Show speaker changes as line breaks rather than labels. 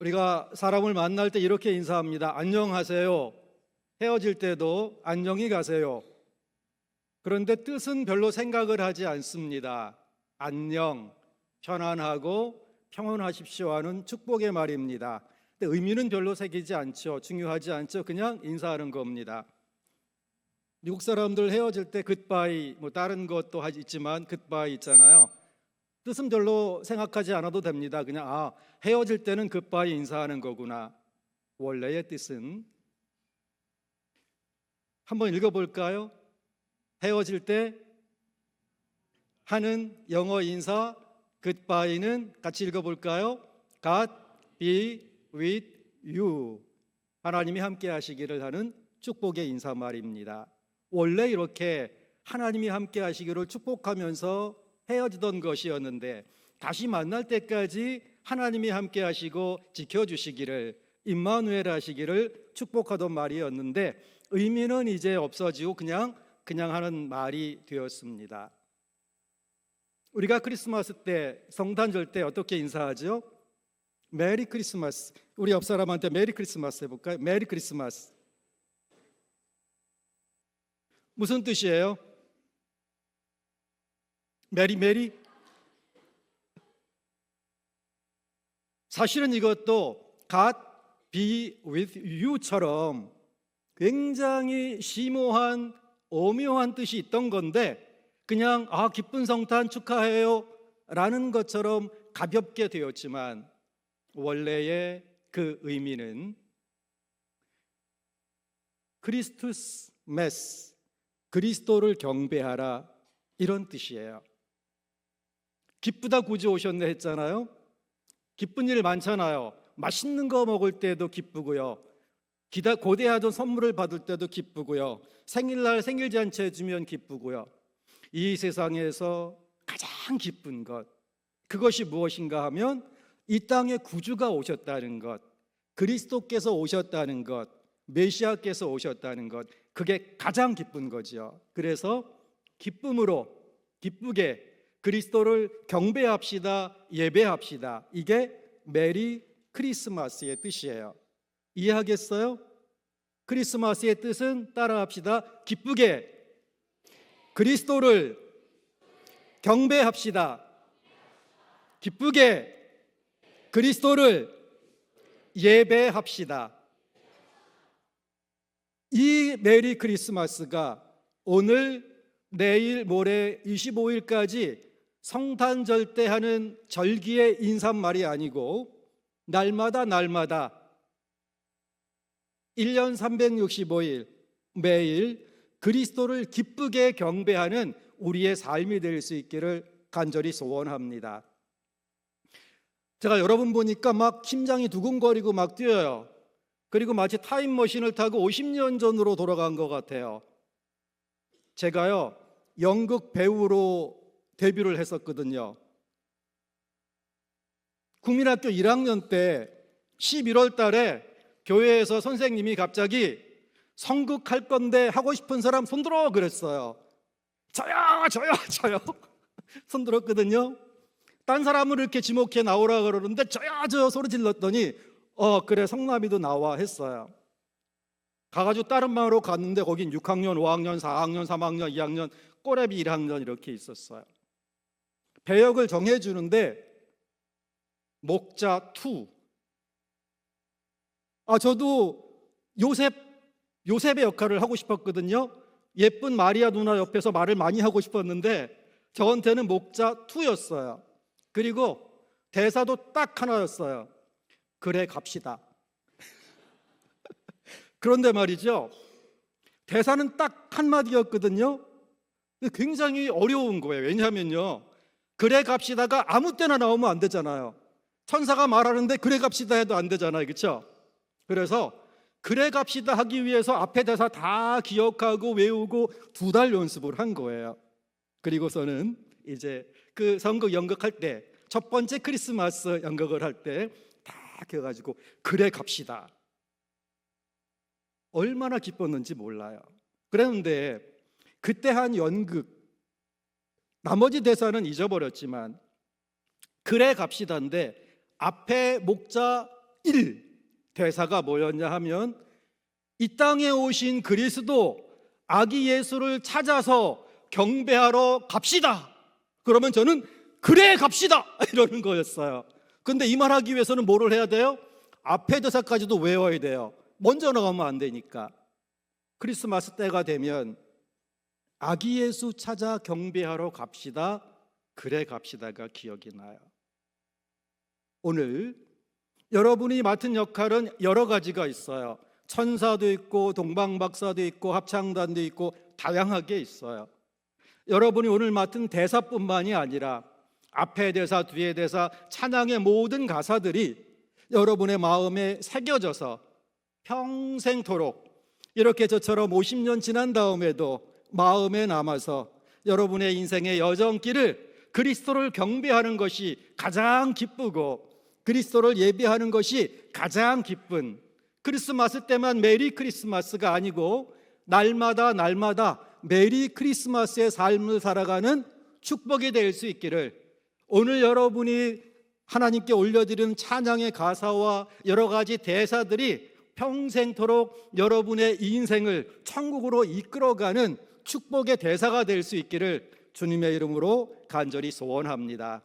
우리가 사람을 만날 때 이렇게 인사합니다. 안녕하세요. 헤어질 때도 안녕히 가세요. 그런데 뜻은 별로 생각을 하지 않습니다. 안녕, 편안하고 평온하십시오 하는 축복의 말입니다. 근데 의미는 별로 새기지 않죠. 중요하지 않죠. 그냥 인사하는 겁니다. 미국 사람들 헤어질 때 굿바이 뭐 다른 것도 있지만 굿바이 있잖아요. 뜻은 별로 생각하지 않아도 됩니다. 그냥 아 헤어질 때는 굿바이 인사하는 거구나. 원래의 뜻은 한번 읽어 볼까요? 헤어질 때 하는 영어 인사 굿바이는 같이 읽어 볼까요? God be with you. 하나님이 함께 하시기를 하는 축복의 인사 말입니다. 원래 이렇게 하나님이 함께 하시기를 축복하면서 헤어지던 것이었는데 다시 만날 때까지 하나님이 함께 하시고 지켜주시기를 임마누엘 하시기를 축복하던 말이었는데 의미는 이제 없어지고 그냥 그냥 하는 말이 되었습니다. 우리가 크리스마스 때 성탄절 때 어떻게 인사하죠? 메리 크리스마스. 우리 옆 사람한테 메리 크리스마스 해볼까요? 메리 크리스마스. 무슨 뜻이에요? 메리 메리? 사실은 이것도 God be with you처럼 굉장히 심오한 오묘한 뜻이 있던 건데 그냥 아 기쁜 성탄 축하해요 라는 것처럼 가볍게 되었지만 원래의 그 의미는 크리스투스 메스 그리스도를 경배하라 이런 뜻이에요. 기쁘다 구주 오셨네 했잖아요. 기쁜 일 많잖아요. 맛있는 거 먹을 때도 기쁘고요. 기다 고대하던 선물을 받을 때도 기쁘고요. 생일날 생일 잔치 해주면 기쁘고요. 이 세상에서 가장 기쁜 것 그것이 무엇인가 하면 이 땅에 구주가 오셨다는 것, 그리스도께서 오셨다는 것, 메시아께서 오셨다는 것 그게 가장 기쁜 거지요. 그래서 기쁨으로 기쁘게 그리스도를 경배합시다, 예배합시다. 이게 메리 크리스마스의 뜻이에요. 이해하겠어요? 크리스마스의 뜻은 따라합시다. 기쁘게 그리스도를 경배합시다. 기쁘게 그리스도를 예배합시다. 이 메리 크리스마스가 오늘 내일 모레 25일까지 성탄절 때 하는 절기의 인사말이 아니고 날마다 날마다 1년 365일 매일 그리스도를 기쁘게 경배하는 우리의 삶이 될 수 있기를 간절히 소원합니다. 제가 여러분 보니까 막 심장이 두근거리고 막 뛰어요. 그리고 마치 타임머신을 타고 50년 전으로 돌아간 것 같아요. 제가요, 연극 배우로 데뷔를 했었거든요. 국민학교 1학년 때 11월 달에 교회에서 선생님이 갑자기 성극할 건데 하고 싶은 사람 손들어 그랬어요. 저요, 저요, 저요. 손들었거든요. 딴 사람을 이렇게 지목해 나오라 그러는데 저요, 저 소리 질렀더니 어, 그래, 성남이도 나와 했어요. 가가지고 다른 방으로 갔는데 거긴 6학년, 5학년, 4학년, 3학년, 2학년, 꼬레비 1학년 이렇게 있었어요. 배역을 정해주는데 목자 투. 아 저도 요셉 요셉의 역할을 하고 싶었거든요. 예쁜 마리아 누나 옆에서 말을 많이 하고 싶었는데 저한테는 목자 투였어요. 그리고 대사도 딱 하나였어요. 그래 갑시다. 그런데 말이죠. 대사는 딱 한마디였거든요. 굉장히 어려운 거예요. 왜냐하면요. 그래 갑시다가 아무 때나 나오면 안 되잖아요. 천사가 말하는데 그래 갑시다 해도 안 되잖아요. 그렇죠? 그래서 그래 갑시다 하기 위해서 앞에 대사 다 기억하고 외우고 두 달 연습을 한 거예요. 그리고서는 이제 그 선거 연극할 때 첫 번째 크리스마스 연극을 할 때 다 기억가지고 그래 갑시다. 얼마나 기뻤는지 몰라요. 그랬는데 그때 한 연극 나머지 대사는 잊어버렸지만 그래 갑시다인데 앞에 목자 1 대사가 뭐였냐 하면 이 땅에 오신 그리스도 아기 예수를 찾아서 경배하러 갑시다. 그러면 저는 그래 갑시다 이러는 거였어요. 근데 이 말하기 위해서는 뭐를 해야 돼요? 앞에 대사까지도 외워야 돼요. 먼저 나가면 안 되니까. 크리스마스 때가 되면 아기 예수 찾아 경배하러 갑시다. 그래 갑시다가 기억이 나요. 오늘 여러분이 맡은 역할은 여러 가지가 있어요. 천사도 있고 동방박사도 있고 합창단도 있고 다양하게 있어요. 여러분이 오늘 맡은 대사뿐만이 아니라 앞에 대사, 뒤에 대사, 찬양의 모든 가사들이 여러분의 마음에 새겨져서 평생토록 이렇게 저처럼 50년 지난 다음에도 마음에 남아서 여러분의 인생의 여정길을 그리스도를 경배하는 것이 가장 기쁘고 그리스도를 예배하는 것이 가장 기쁜 크리스마스 때만 메리 크리스마스가 아니고 날마다 날마다 메리 크리스마스의 삶을 살아가는 축복이 될 수 있기를 오늘 여러분이 하나님께 올려드리는 찬양의 가사와 여러 가지 대사들이 평생토록 여러분의 인생을 천국으로 이끌어가는 축복의 대사가 될 수 있기를 주님의 이름으로 간절히 소원합니다.